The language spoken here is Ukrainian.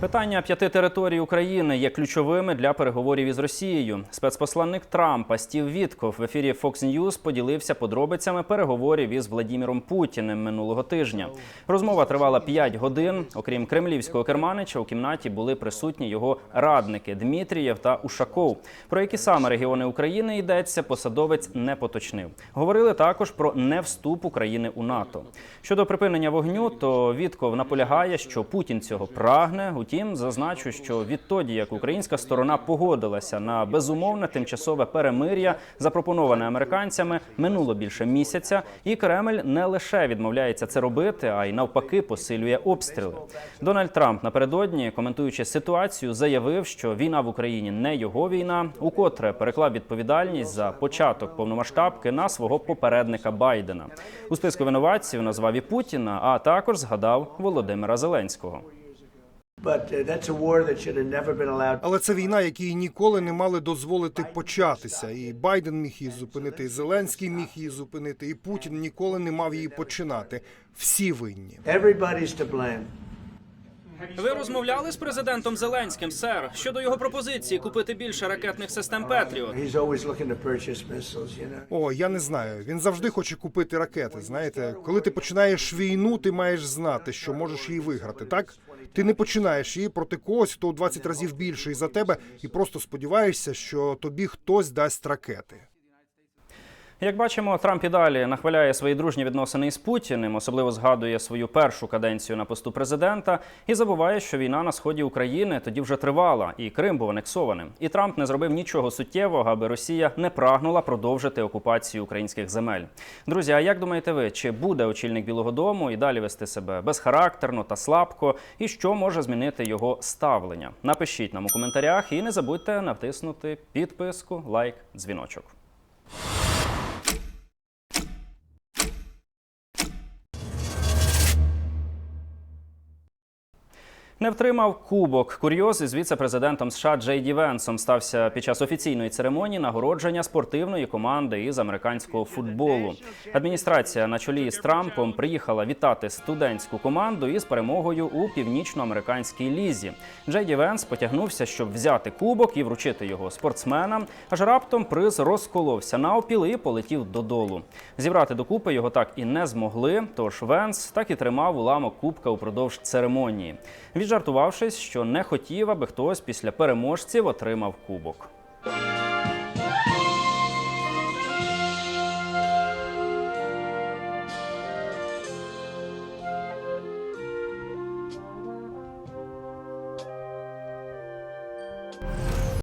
Питання п'яти територій України є ключовими для переговорів із Росією. Спецпосланник Трампа Стів Вітков в ефірі Fox News поділився подробицями переговорів із Владіміром Путіним минулого тижня. Розмова тривала 5 годин. Окрім кремлівського керманича, у кімнаті були присутні його радники Дмитрієв та Ушаков. Про які саме регіони України йдеться, посадовець не поточнив. Говорили також про невступ України у НАТО. Щодо припинення вогню, то Вітков наполягає, що Путін цього прагне. Утім, зазначу, що відтоді, як українська сторона погодилася на безумовне тимчасове перемир'я, запропоноване американцями, минуло більше місяця, і Кремль не лише відмовляється це робити, а й навпаки посилює обстріли. Дональд Трамп напередодні, коментуючи ситуацію, заявив, що війна в Україні не його війна, укотре переклав відповідальність за початок повномасштабки на свого попередника Байдена. У списку винуватців назвав і Путіна, а також згадав Володимира Зеленського. Але це війна, якій ніколи не мали дозволити початися. І Байден міг її зупинити, і Зеленський міг її зупинити, і Путін ніколи не мав її починати. Всі винні. Ви розмовляли з президентом Зеленським, сер, щодо його пропозиції купити більше ракетних систем Петріот. О, я не знаю. Він завжди хоче купити ракети. Знаєте, коли ти починаєш війну, ти маєш знати, що можеш її виграти. Так ти не починаєш її проти когось, хто у 20 разів більший за тебе, і просто сподіваєшся, що тобі хтось дасть ракети. Як бачимо, Трамп і далі нахваляє свої дружні відносини із Путіним, особливо згадує свою першу каденцію на посту президента, і забуває, що війна на сході України тоді вже тривала, і Крим був анексованим. І Трамп не зробив нічого суттєвого, аби Росія не прагнула продовжити окупацію українських земель. Друзі, а як думаєте ви, чи буде очільник Білого Дому і далі вести себе безхарактерно та слабко, і що може змінити його ставлення? Напишіть нам у коментарях і не забудьте натиснути підписку, лайк, дзвіночок. Не втримав кубок. Курйоз із віце-президентом США Джей Ді Венсом стався під час офіційної церемонії нагородження спортивної команди із американського футболу. Адміністрація на чолі з Трампом приїхала вітати студентську команду із перемогою у північноамериканській лізі. Джей Ді Венс потягнувся, щоб взяти кубок і вручити його спортсменам. Аж раптом приз розколовся навпіл і полетів додолу. Зібрати докупи його так і не змогли. Тож Венс так і тримав уламок кубка упродовж церемонії. Віджартувавшись, що не хотів, аби хтось після переможців отримав кубок.